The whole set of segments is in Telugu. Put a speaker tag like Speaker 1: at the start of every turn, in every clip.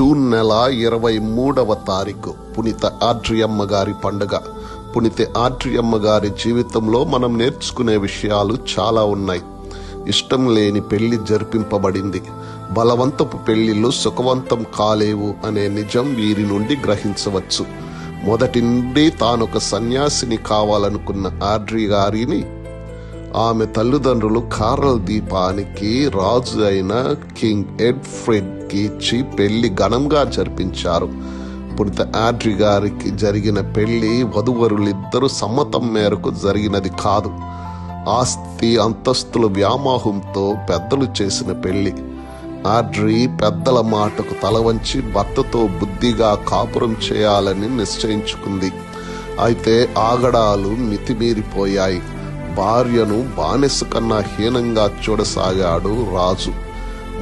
Speaker 1: జూన్ నెల ఇరవై మూడవ తారీఖు పునిత ఆడ్రియమ్మ గారి పండుగ. పునిత ఆడ్రియమ్మ గారి జీవితంలో మనం నేర్చుకునే విషయాలు చాలా ఉన్నాయి. ఇష్టం లేని పెళ్ళి జరిపింపబడింది. బలవంతపు పెళ్ళిళ్ళు సుఖవంతం కాలేవు అనే నిజం వీరి నుండి గ్రహించవచ్చు. మొదటి నుండి తానొక సన్యాసిని కావాలనుకున్న ఆడ్రి గారిని ఆమె తల్లిదండ్రులు కారల్ దీపానికి రాజు అయిన కింగ్ ఎడ్ఫ్రెడ్కి ఇచ్చి పెళ్ళి ఘనంగా జరిపించారు. పునిత ఆడ్రి గారికి జరిగిన పెళ్ళి వధువరులిద్దరూ సమ్మతం మేరకు జరిగినది కాదు. ఆస్తి అంతస్తుల వ్యామోహంతో పెద్దలు చేసిన పెళ్ళి. ఆడ్రి పెద్దల మాటకు తలవంచి భర్తతో బుద్ధిగా కాపురం చేయాలని నిశ్చయించుకుంది. అయితే ఆగడాలు మితిమీరిపోయాయి. భార్యను బానిస కన్నా హీనంగా చూడసాగాడు రాజు.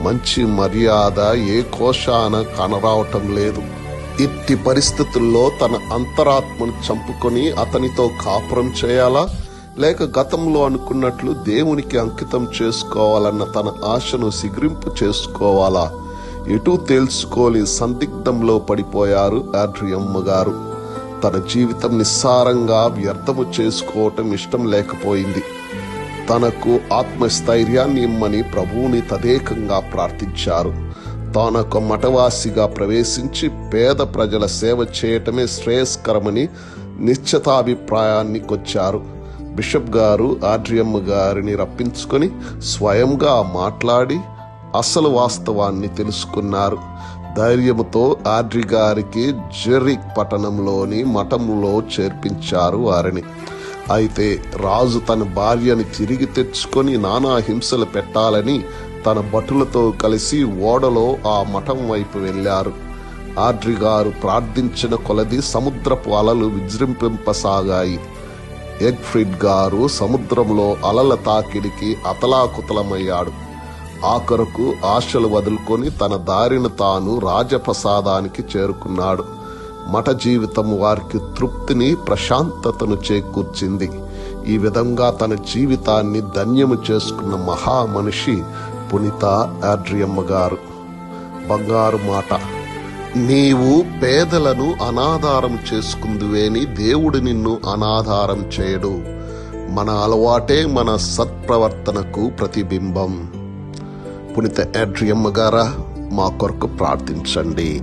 Speaker 1: మంచి మర్యాద ఏ కోశాన కనరావటం లేదు. ఇట్టి పరిస్థితుల్లో తన అంతరాత్మను చంపుకొని అతనితో కాపురం చేయాలా? లేక గతంలో అనుకున్నట్లు దేవునికి అంకితం చేసుకోవాలన్న తన ఆశను సిగ్రింపు చేసుకోవాలా? ఎటూ తేల్చుకోని సందిగ్ధంలో పడిపోయారు ఆడ్రియమ్మ గారు. తన జీవితం నిస్సారంగా వ్యర్థము చేసుకోవటం ఇష్టం లేకపోయింది. తనకు ఆత్మస్థైర్యాన్ని ఇమ్మని ప్రభువుని తదేకంగా ప్రార్థించారు. తానొక మఠవాసిగా ప్రవేశించి పేద ప్రజల సేవ చేయటమే శ్రేయస్కరమని నిశ్చితాభిప్రాయానికొచ్చారు బిషప్ గారు ఆడ్రియమ్మ గారిని రప్పించుకొని స్వయంగా మాట్లాడి అసలు వాస్తవాన్ని తెలుసుకున్నారు. ధైర్యముతో ఆర్డ్రి గారికి జెర్రిక్ పట్టణంలోని మఠంలో చేర్పించారు వారిని. అయితే రాజు తన భార్యని తిరిగి తెచ్చుకొని నానా హింసలు పెట్టాలని తన భటులతో కలిసి ఓడలో ఆ మఠం వైపు వెళ్ళారు. ఆడ్రి గారు ప్రార్థించిన కొలది సముద్రపు అలలు విజృంభింపసాగాయి. ఎగ్ఫ్రిడ్ గారు సముద్రంలో అలల తాకిడికి అతలాకుతలమయ్యాడు. ఆఖరుకు ఆశలు వదులుకొని తన దారిన తాను రాజప్రసాదానికి చేరుకున్నాడు. మఠ జీవితం వారికి తృప్తిని ప్రశాంతతను చేకూర్చింది. ఈ విధంగా తన జీవితాన్ని ధన్యము చేసుకున్న మహామనిషి పునీత యాడ్రియమ్మ ఆడ్రియమ్మ గారు. బంగారు మాట. నీవు పేదలను అనాధారం చేసుకుందువేని దేవుడు నిన్ను అనాధారం చేయడు. మన అలవాటే మన సత్ప్రవర్తనకు ప్రతిబింబం. పునిత ఆడ్రియమ్మ గారా మా కొరకు ప్రార్థించండి.